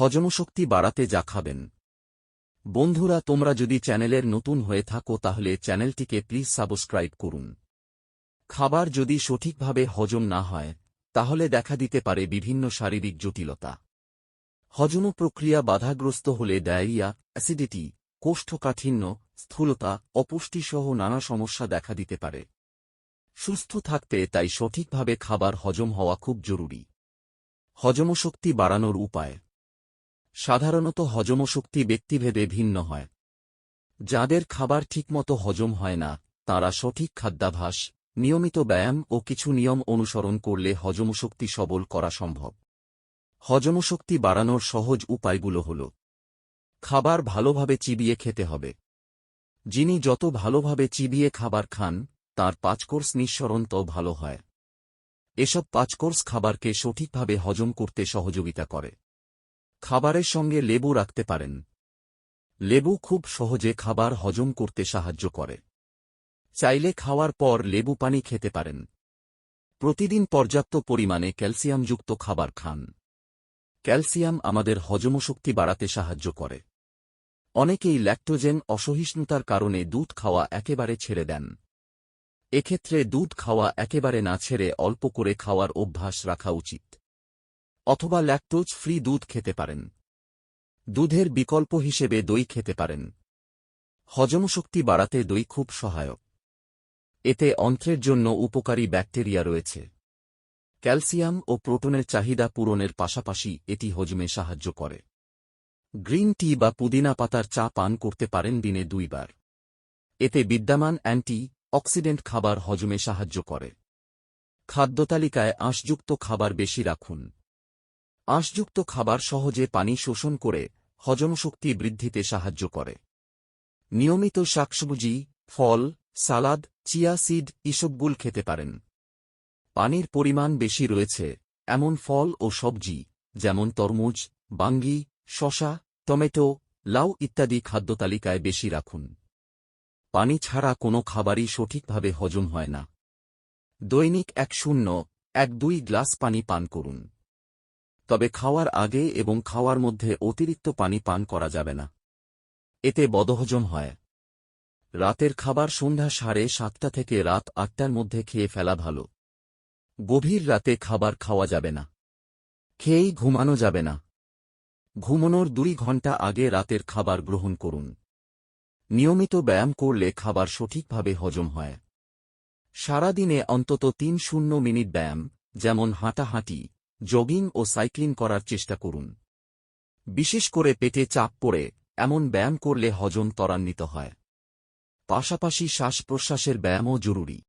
হজমশক্তি বাড়াতে যা খাবেন। বন্ধুরা, তোমরা যদি চ্যানেলের নতুন হয়ে থাকো, তাহলে চ্যানেলটিকে প্লিজ সাবস্ক্রাইব করুন। খাবার যদি সঠিকভাবে হজম না হয়, তাহলে দেখা দিতে পারে বিভিন্ন শারীরিক জটিলতা। হজম প্রক্রিয়া বাধাগ্রস্ত হলে ডায়রিয়া, অ্যাসিডিটি, কোষ্ঠকাঠিন্য, স্থূলতা, অপুষ্টিসহ নানা সমস্যা দেখা দিতে পারে। সুস্থ থাকতে তাই সঠিকভাবে খাবার হজম হওয়া খুব জরুরি। হজমশক্তি বাড়ানোর উপায়। সাধারণত হজমশক্তি ব্যক্তিভেদে ভিন্ন হয়। যাদের খাবার ঠিকমতো হজম হয় না, তারা সঠিক খাদ্যাভাস, নিয়মিত ব্যায়াম ও কিছু নিয়ম অনুসরণ করলে হজমশক্তি সবল করা সম্ভব। হজমশক্তি বাড়ানোর সহজ উপায়গুলো হল, খাবার ভালোভাবে চিবিয়ে খেতে হবে। যিনি যত ভালোভাবে চিবিয়ে খাবার খান, তার পাঁচকোর্স নিঃসরণ তো ভালো হয়। এসব পাঁচকোর্স খাবারকে সঠিকভাবে হজম করতে সহযোগিতা করে। খাবারের সঙ্গে লেবু রাখতে পারেন। লেবু খুব সহজে খাবার হজম করতে সাহায্য করে। চাইলে খাওয়ার পর লেবু পানি খেতে পারেন। প্রতিদিন পর্যাপ্ত পরিমাণে ক্যালসিয়ামযুক্ত খাবার খান। ক্যালসিয়াম আমাদের হজমশক্তি বাড়াতে সাহায্য করে। অনেকেই ল্যাক্টোজেন অসহিষ্ণুতার কারণে দুধ খাওয়া একেবারে ছেড়ে দেন। এক্ষেত্রে দুধ খাওয়া একেবারে না ছেড়ে অল্প করে খাওয়ার অভ্যাস রাখা উচিত। অথবা ল্যাকটোজ ফ্রি দুধ খেতে পারেন। দুধের বিকল্প হিসেবে দই খেতে পারেন। হজমশক্তি বাড়াতে দই খুব সহায়ক। এতে অন্ত্রের জন্য উপকারী ব্যাকটেরিয়া রয়েছে। ক্যালসিয়াম ও প্রোটনের চাহিদা পূরণের পাশাপাশি এটি হজমে সাহায্য করে। গ্রিন টি বা পুদিনা পাতার চা পান করতে পারেন দিনে দুইবার। এতে বিদ্যমান অ্যান্টি অক্সিডেন্ট খাবার হজমে সাহায্য করে। খাদ্যতালিকায় আঁশযুক্ত খাবার বেশি রাখুন। আঁশযুক্ত খাবার সহজে পানি শোষণ করে হজমশক্তি বৃদ্ধিতে সাহায্য করে। নিয়মিত শাকসবজি, ফল, সালাদ, চিয়া সিড ইসবগুল খেতে পারেন। পানির পরিমাণ বেশি রয়েছে এমন ফল ও সবজি, যেমন তরমুজ, বাঙ্গি শশা টমেটো, লাউ ইত্যাদি খাদ্যতালিকায় বেশি রাখুন। পানি ছাড়া কোনো খাবারই সঠিকভাবে হজম হয় না। দৈনিক এক শূন্য, এক দুই গ্লাস পানি পান করুন। তবে খাওয়ার আগে এবং খাওয়ার মধ্যে অতিরিক্ত পানি পান করা যাবে না। এতে বদহজম হয়। রাতের খাবার সন্ধ্যা সাড়ে সাতটা থেকে রাত আটটার মধ্যে খেয়ে ফেলা ভালো। গভীর রাতে খাবার খাওয়া যাবে না। খেয়েই ঘুমানো যাবে না। ঘুমানোর দুই ঘণ্টা আগে রাতের খাবার গ্রহণ করুন। নিয়মিত ব্যায়াম করলে খাবার সঠিকভাবে হজম হয়। সারাদিনে অন্তত তিন শূন্য মিনিট ব্যায়াম, যেমন হাঁটাহাঁটি জগিং ও সাইক্লিং করার চেষ্টা করুন। বিশেষ করে পেটে চাপ পড়ে, এমন ব্যায়াম করলে হজম ত্বরান্বিত হয়। পাশাপাশি শ্বাস প্রশ্বাসের ব্যায়ামও জরুরি।